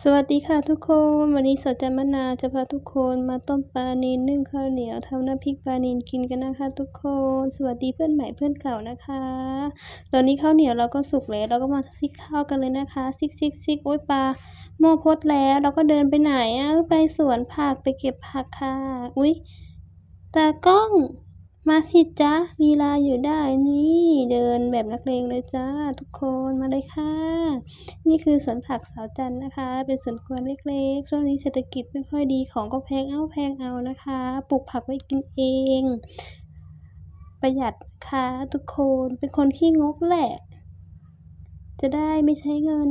สวัสดีค่ะทุกคน วันนี้สดจันมนาจะพาทุกคนมาต้มปลานิลนึ่งข้าวเหนียวทำน้ำพริกปลานิลกินกันนะคะทุกคน สวัสดีเพื่อนใหม่เพื่อนเก่านะคะ ตอนนี้ข้าวเหนียวเราก็สุกแล้วเราก็มาซิกข้าวกันเลยนะคะ ซิกซิกซิกโอ้ยปลาหม้อพดแล้วเราก็เดินไปไหนอะไปสวนผักไปเก็บผักค่ะ อุ้ยตากล้อง มาสิจ้าลีลาอยู่ได้นี่เดินแบบนักเลงเลยจ้า ทุกคนมาเลยค่ะ นี่คือสวนผักสาวจันนะคะ เป็นสวนครัวเล็กๆ ช่วงนี้เศรษฐกิจไม่ค่อยดีของก็แพงเอาแพงเอานะคะปลูกผักไว้กินเอง ประหยัดค่ะทุกคนเป็นคนขี้งกแหละ จะได้ไม่ใช้เงิน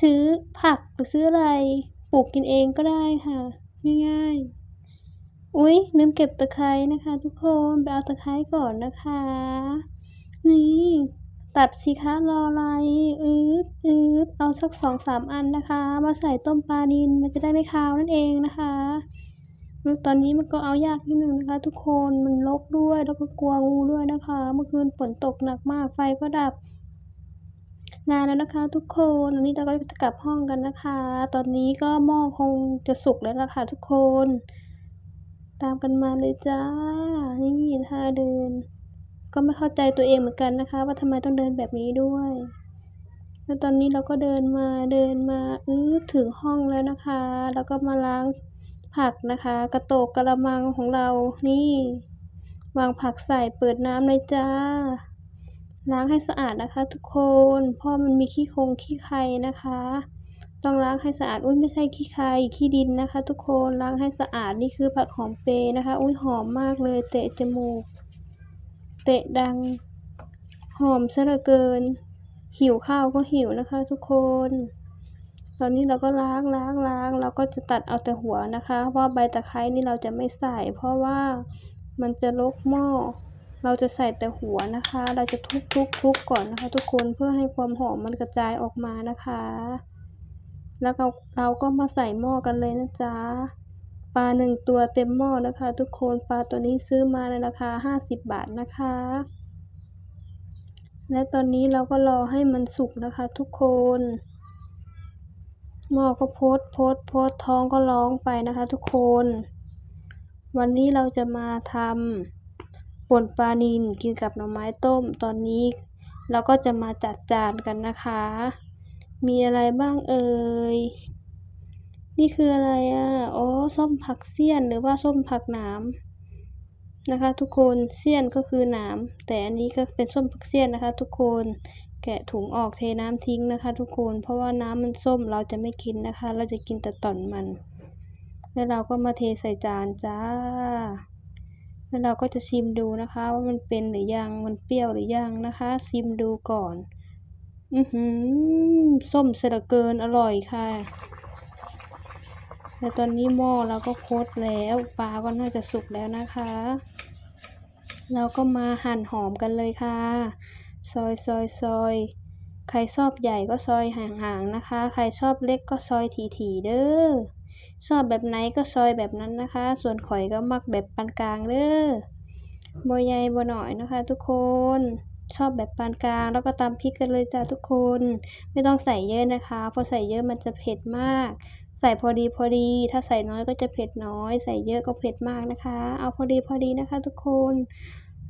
ซื้อผักหรือซื้ออะไรปลูกกินเองก็ได้ค่ะ ง่ายๆ อุ๊ยลืมเก็บตะไคร้นะคะ ทุกคนไปเอาตะไคร้ก่อนนะคะ นี่ตัดสิคะรออะไรอืดอืดเอาสักสองสามอันนะคะ มาใส่ต้มปลานิลมันจะได้ไม่คาวนั่นเองนะคะตอนนี้มันก็เอายากนิดนึงนะคะ ทุกคนมันรกด้วยแล้วก็กลัวงูด้วยนะคะ เมื่อคืนฝนตกหนักมากไฟก็ดับนานแล้วนะคะ ทุกคนวันนี้เราก็จะกลับห้องกันนะคะ ตอนนี้ก็หม้อคงจะสุกแล้วล่ะค่ะทุกคน ตามกันมาเลยจ้า นี่ท่าเดิน ก็ไม่เข้าใจตัวเองเหมือนกันนะคะ ว่าทำไมต้องเดินแบบนี้ด้วย แล้วตอนนี้เราก็เดินมาเดินมาอื้อถึงห้องแล้วนะคะ แล้วก็มาล้างผักนะคะ กระโตกกระมังของเรานี่ วางผักใส่เปิดน้ำเลยจ้า ล้างให้สะอาดนะคะ ทุกคนเพราะมันมีขี้โคงขี้ไข่นะคะ ต้องล้างให้สะอาด อุ้ยไม่ใช่ขี้ใครขี้ดินนะคะ ทุกคนล้างให้สะอาดนี่คือผักหอมเปยนะคะ อุ้ยหอมมากเลย เตะจมูก เตะดัง หอมซะเหลือเกิน หิวข้าวก็หิวนะคะ ทุกคน ตอนนี้เราก็ล้างล้างล้างเราก็จะตัดเอาแต่หัวนะคะเพราะใบตะไคร้นี่เราจะไม่ใส่ เพราะว่ามันจะลกหม้อเราจะใส่แต่หัวนะคะ เราจะทุบทุบทุบก่อนนะคะ ทุกคนเพื่อให้ความหอมมันกระจายออกมานะคะ แล้วเราเราก็มาใส่หม้อกันเลยนะจ๊ะปลาหนึ่งตัวเต็มหม้อนะคะ ทุกคนปลาตัวนี้ซื้อมาในราคาห้าสิบบาทนะคะ และตอนนี้เราก็รอให้มันสุกนะคะ ทุกคนหม้อก็โพดโพดโพดท้องก็ร้องไปนะคะ ทุกคน วันนี้เราจะมาทำป่นปลานิลกินกับหน่อไม้ต้ม ตอนนี้ เราก็จะมาจัดจานกันนะคะ มีอะไรบ้างเอ่ย นี่คืออะไรอะ อ๋อ ส้มผักเสี้ยนหรือว่าส้มผักหนามนะคะ ทุกคน เสี้ยนก็คือหนาม แต่อันนี้ก็เป็นส้มผักเสี้ยนนะคะ ทุกคน แกะถุงออกเทน้ำทิ้งนะคะ ทุกคน เพราะว่าน้ำมันส้มเราจะไม่กินนะคะ เราจะกินแต่ต่อนมัน แล้วเราก็มาเทใส่จานจ้า แล้วเราก็จะชิมดูนะคะ ว่ามันเป็นหรือยัง มันเปรี้ยวหรือยังนะคะ ชิมดูก่อน อือหือส้มเสลเกินอร่อยค่ะแต่ตอนนี้หม้อเราก็โคตรแล้วปลาก็น่าจะสุกแล้วนะคะ เราก็มาหั่นหอมกันเลยค่ะ ซอยซอยซอยใครชอบใหญ่ก็ซอยห่างๆนะคะ ใครชอบเล็กก็ซอยถี่ๆเด้อชอบแบบไหนก็ซอยแบบนั้นนะคะ ส่วนข่อยก็มักแบบปานกลางเด้อบ่ใหญ่บ่หน่อยนะคะ ทุกคน ชอบแบบปานกลาง แล้วก็ตำพริกกันเลยจ้าทุกคน ไม่ต้องใส่เยอะนะคะพราะใส่เยอะมันจะเผ็ดมาก ใส่พอดีพอดี ถ้าใส่น้อยก็จะเผ็ดน้อย ใส่เยอะก็เผ็ดมากนะคะ เอาพอดีพอดีนะคะทุกคน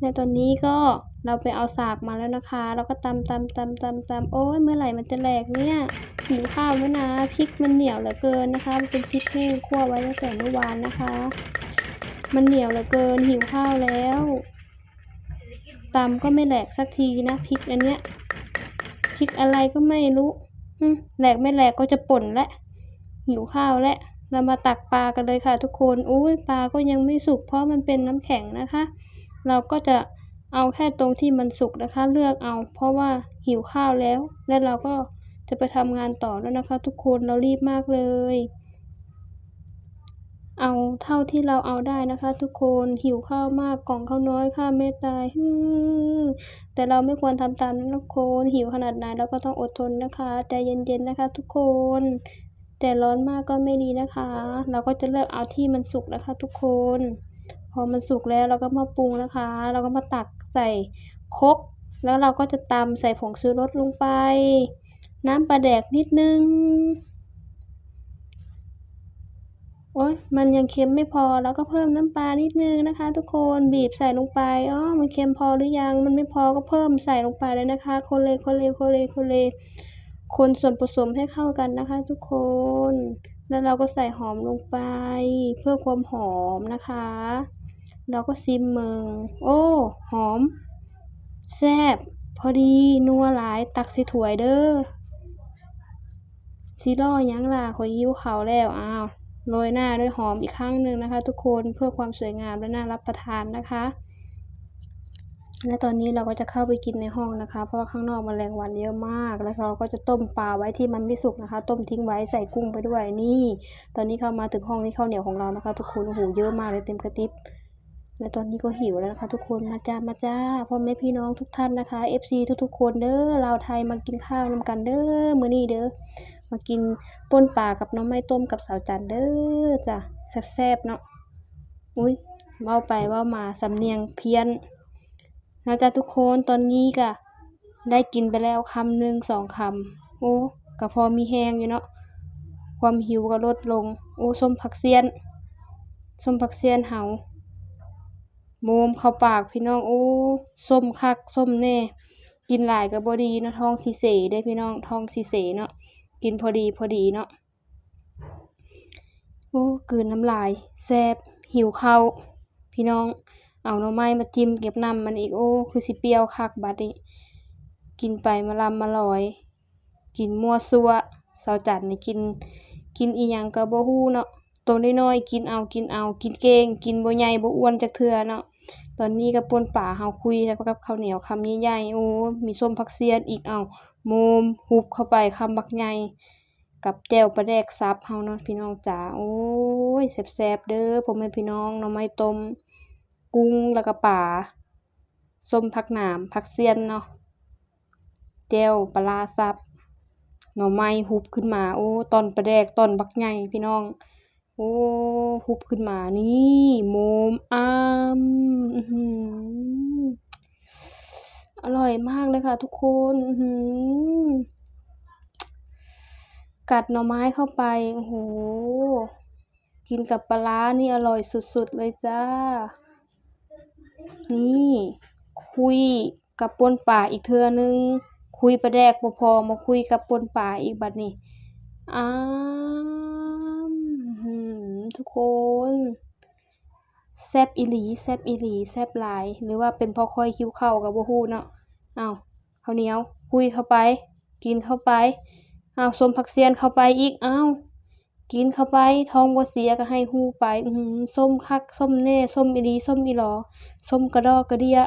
ในตอนนี้ก็เราไปเอาสากมาแล้วนะคะ แล้วก็ตำตำตำตำตำโอ้ยเมื่อไหร่มันจะแหลกเนี่ยหิวข้าวแล้วนะพริกมันเหนียวเหลือเกินนะคะมันเป็นพริกแห้งคั่วไว้ตั้งแต่เมื่อวานนะคะ มันเหนียวเหลือเกินหิวข้าวแล้ว ตำก็ไม่แหลกสักทีนะพริกอันเนี้ยพริกอะไรก็ไม่รู้แหลกไม่แหลกก็จะป่นและหิวข้าวและ เรามาตักปลากันเลยค่ะ ทุกคนอุ้ยปลาก็ยังไม่สุกเพราะมันเป็นน้ำแข็งนะคะ เราก็จะเอาแค่ตรงที่มันสุกนะคะ เลือกเอา เพราะว่าหิวข้าวแล้ว และเราก็จะไปทำงานต่อแล้วนะคะ ทุกคนเรารีบมากเลย เอาเท่าที่เราเอาได้นะคะ ทุกคนหิวข้าวมากกล่องข้าวน้อยข้าไม่ตายแต่เราไม่ควรทำตามนะทุกคนหิวขนาดไหนเราก็ต้องอดทนนะคะใจเย็นๆนะคะ ทุกคน แต่ร้อนมากก็ไม่ดีนะคะ เราก็จะเลือกเอาที่มันสุกนะคะ ทุกคน พอมันสุกแล้วเราก็มาปรุงนะคะ เราก็มาตักใส่ครกแล้วเราก็จะตำใส่ผงชูรสลงไป น้ำปลาแดกนิดนึง โอ๊ยมันยังเค็มไม่พอเราก็เพิ่มน้ำปลานิดนึงนะคะ ทุกคนบีบใส่ลงไปอ้อมันเค็มพอหรือยังมันไม่พอก็เพิ่มใส่ลงไปเลยนะคะ คนเลยคนเลยคนเลยคนเลยคนส่วนผสมให้เข้ากันนะคะ ทุกคน แล้วเราก็ใส่หอมลงไป เพื่อความหอมนะคะ เราก็ซิมเมืองโอ้หอมแซ่บพอดีนัวหลายตักส่ถ้วยเด้อสิรอยังล่ะขอยหิวเขาแล้วอ้าว โรยหน้าด้วยหอมอีกครั้งหนึ่งนะคะ ทุกคนเพื่อความสวยงามและน่ารับประทานนะคะ และตอนนี้เราก็จะเข้าไปกินในห้องนะคะ เพราะว่าข้างนอกแมลงวันเยอะมาก แล้วเราก็จะต้มปลาไว้ที่มันไม่สุกนะคะ ต้มทิ้งไว้ใส่กุ้งไปด้วยนี่ ตอนนี้เข้ามาถึงห้องนี่ข้าวเหนียวของเรานะคะ ทุกคนโอ้โฮเยอะมากเลยเต็มกระติบและตอนนี้ก็หิวแล้วนะคะ ทุกคนมาจ้ามาจ้าพ่อแม่พี่น้องทุกท่านนะคะ FC ทุกๆคนเด้อลาไทยมากินข้าวนำกันเด้อมื้อนี้เด้อ มากินป่นปลากับน่อไม้ต้มกับสาวจันเด้อจ้ะแซ่บๆเนาะอุ๊ยเว้าไปเว้ามาสำเนียงเพี้ยนนะจ๊ะทุกคนตอนนี้ก็ได้กินไปแล้วคำหนึ่งสองคำโอ้ก็พอมีแรงอยู่เนาะความหิวก็ลดลง โอ้ส้มผักเสี้ยนส้มผักเสี้ยนเฮาโมมเข้าปากพี่น้องโอ้ส้มคักส้มแน่ กินหลายก็บ่ดีเนาะท้องสิเสเด้พี่น้องท้องสิเสเนาะ กินพอดีพอดีเนาะโอ้กืนน้ำลายแซ่บหิวข้าวพี่น้อง เอาหน่อไม้มาจิ้มเก็บน้ำมันอีกโอ้คือสิเปรี้ยวคักบัดนี้กินไปมะล่ำมะลอย กินมั่วซั่วสาวจันนี่กิน กินอิหยังก็บ่รู้เนาะตัวน้อยๆกินเอากินเอา กินเก่งกินบ่ใหญ่บ่อ้วนจักเทื่อเนาะตอนนี้ก็ป่นปลาเฮาคุยกับข้าวเหนียวคำใหญ่ๆโอ้มีส้มผักเสียนอีกเอา มุมหุบเข้าไปคำบักใหญ่กับแจวปลาแดกสับเฮาเนาะพี่น้องจ๋าโอ๊ยแซ่บๆเด้อพ่อแม่พี่น้องหน่อไม้ต้มกุ้งแล้วก็ปลาส้มผักหนามผักเสียนเนาะแจวปลาร้าสับหน่อไม้หุบขึ้นมา โอ้ตอนปลาแดกตอนบักใหญ่พี่น้อง โอ้หุบขึ้นมานี่โมมอ้ำอื้ อร่อยมากเลยค่ะ ทุกคนอื้อฮือกัดหน่อไม้เข้าไปโอ้โฮกินกับปลาร้านี่อร่อยสุดๆเลยจ้า นี่ คุยกับปนปลาอีกเทือหนึ่งคุยปลาแดกบ่พอมาคุยกับปนปลาอีกบัดนี้อ้ำอื้อฮือทุกคน แซบอีหลี แซบอีหลี แซบหลาย หรือว่าเป็นพราะข้อยหิวเข้าก็บ่รู้เนาะ เอาข้าวเหนียวคุยเข้าไป กินเข้าไปเอาสมผักเสียนเข้าไปอีกเอากินเข้าไปท้องบ่เสียก็ให้รู้ไปอืส้มคักส้มแน่ส้มอีหลีส้มอีหลอส้มกระดอกกระเดี้ย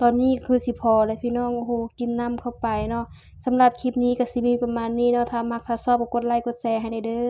ตอนนี้คือสิพอแล้วพี่น้องโอ้โฮกินน้ำเข้าไปเนาะสำหรับคลิปนี้ก็สิมีประมาณนี้เนาะถ้ามักถ้าชอบก็กดไลค์กดแชร์ให้หน่อยเด้อ